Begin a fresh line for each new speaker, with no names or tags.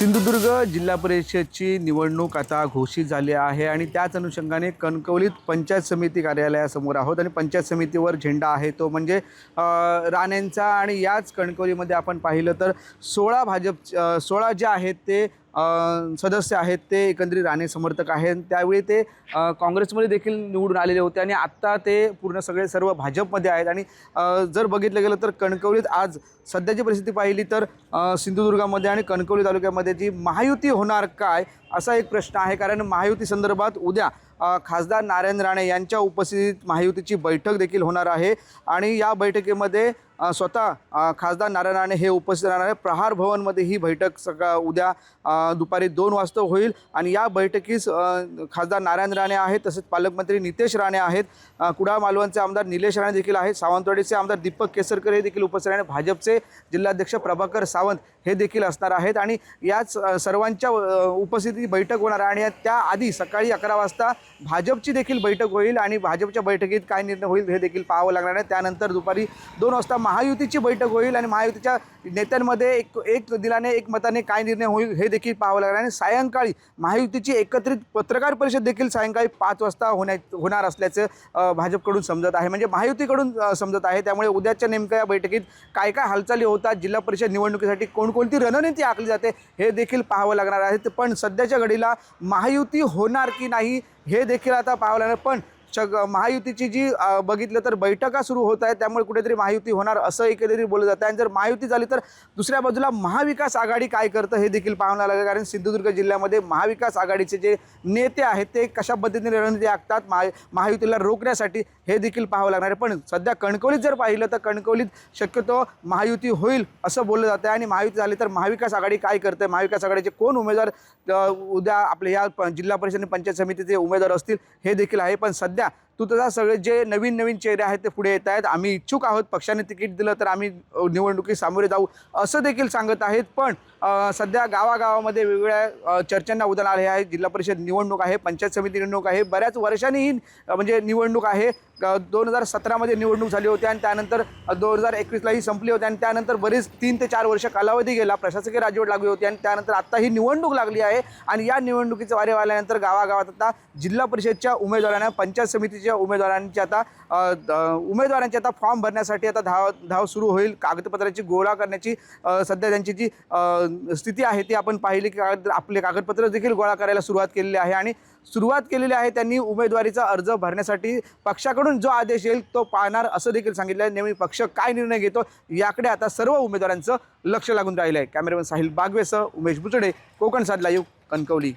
सिंधुदुर्ग जिल्हा परिषदची निवडणूक आता घोषित झाली आहे आणि त्याच अनुषंगाने कणकवलीत पंचायत समिती कार्यालयासमोर आहोत आणि पंचायत समितीवर झेंडा आहे तो म्हणजे राणेंचा. आणि याच कणकवलीमध्ये आपण पाहिलं तर सोळा भाजप सोळा जे आहेत ते सदस्य आहेत ते एकंदरीत राणे समर्थक आहेत. त्यावेळी ते काँग्रेसमध्ये देखील निवडून आलेले होते आणि आत्ता ते पूर्ण सगळे सर्व भाजपमध्ये आहेत. आणि जर बघितलं गेलं तर कणकवलीत आज सध्याची परिस्थिती पाहिली तर सिंधुदुर्गामध्ये आणि कणकवली तालुक्यामध्ये जी महायुती होणार काय असा एक प्रश्न आहे. कारण महायुती संदर्भात उद्या खासदार नारायण राणे यांच्या उपस्थितीत महायुतीची बैठक देखील होणार आहे. आणि या बैठकीमध्ये स्वतः खासदार नारायण राणे हे उपस्थित राहणार आहे प्रहार भवनमध्ये ही बैठक सका उद्या दुपारी दोन वाजता होईल. आणि या बैठकीस खासदार नारायण राणे आहेत तसेच पालकमंत्री नितेश राणे आहेत. कुडाळ मालवणचे आमदार निलेश राणे देखील आहेत. सावंतवाडीचे आमदार दीपक केसरकर हे देखील उपस्थित राहणार. भाजपचे जिल्हाध्यक्ष प्रभाकर सावंत हे देखील असणार आहेत. आणि याच सर्वांच्या उपस्थितीत बैठक होणार आहे. आणि त्याआधी सकाळी अकरा वाजता भाजपची देखील बैठक होईल. आणि भाजपच्या बैठकीत काय निर्णय होईल हे देखील पाहावं लागणार आहे. त्यानंतर दुपारी दोन वाजता महायुतीची बैठक होईल आणि महायुतीच्या नेत्यांमध्ये एक एक दिलाने एक मताने काय निर्णय होईल हे देखील पाहावं लागणार आणि सायंकाळी महायुतीची एकत्रित पत्रकार परिषद देखील सायंकाळी पाच वाजता होण्या होणार असल्याचं भाजपकडून समजत आहे. म्हणजे महायुतीकडून समजत आहे. त्यामुळे उद्याच्या नेमक्या या बैठकीत काय काय हालचाली होतात जिल्हा परिषद निवडणुकीसाठी कोणकोणती रणनीती आखली जाते हे देखील पाहावं लागणार आहे पण सध्याच्या घडीला महायुती होणार की नाही हे देखील आता पाहावं लागणार. पण शग महायुतीची जी बघितलं तर बैठका सुरू होत आहेत. त्यामुळे कुठेतरी महायुती होणार असं एकंदरीत बोललं जातं. आणि जर महायुती झाली तर दुसऱ्या बाजूला महाविकास आघाडी काय करतं हे देखील पाहावं लागेल. कारण सिंधुदुर्ग जिल्ह्यामध्ये महाविकास आघाडीचे जे नेते आहेत ते कशा पद्धतीने रणनीती आखतात महा महायुतीला रोखण्यासाठी हे देखील पाहावं लागणार आहे. पण सध्या कणकवलीत जर पाहिलं तर कणकवलीत शक्यतो महायुती होईल असं बोललं जातं आहे. आणि महायुती झाली तर महाविकास आघाडी काय करते महाविकास आघाडीचे कोण उमेदवार उद्या आपले या प- जिल्हा परिषद आणि पंचायत समितीचे उमेदवार असतील हे देखील आहे. पण सध्या да, तू तसा सगळे जे नवीन नवीन चेहरे आहेत ते पुढे येत आहेत. आम्ही इच्छुक आहोत पक्षाने तिकीट दिलं तर आम्ही निवडणुकीत सामोरे जाऊ असं देखील सांगत आहेत. पण सध्या गावागावामध्ये वेगवेगळ्या चर्चांना उदाहरण आले आहे. जिल्हा परिषद निवडणूक आहे पंचायत समिती निवडणूक आहे. बऱ्याच वर्षांनी ही म्हणजे निवडणूक आहे. दोन हजार सतरामध्ये निवडणूक झाली होती आणि त्यानंतर दोन हजार एकवीसला ही संपली होती आणि त्यानंतर बरेच तीन ते चार वर्ष कालावधी गेला. प्रशासकीय राजवट लागली होती आणि त्यानंतर आत्ता ही निवडणूक लागली आहे. आणि या निवडणुकीचं वारे आल्यानंतर गावागावात आता जिल्हा परिषदच्या उमेदवारांना पंचायत समितीच्या उमेदवारांची आता उमेदवारांची उमेदवारांचे आता फॉर्म भरण्यासाठी आता धाव धाव सुरू होईल. कागदपत्राची गोळा करण्याची सध्या त्यांची जी स्थिती आहे ती आपण पाहिली की कागद आपले कागदपत्र देखील गोळा करायला सुरुवात केलेली आहे आणि सुरुवात केलेली आहे त्यांनी उमेदवारीचा अर्ज भरण्यासाठी. पक्षाकडून जो आदेश येईल तो पाहणार असं देखील सांगितलं आहे. नेहमी पक्ष काय निर्णय घेतो याकडे आता सर्व उमेदवारांचं लक्ष लागून राहिलं आहे कॅमेरामॅन साहिल बागवेसह उमेश बुचडे कोकण साधला येऊ कणकवली.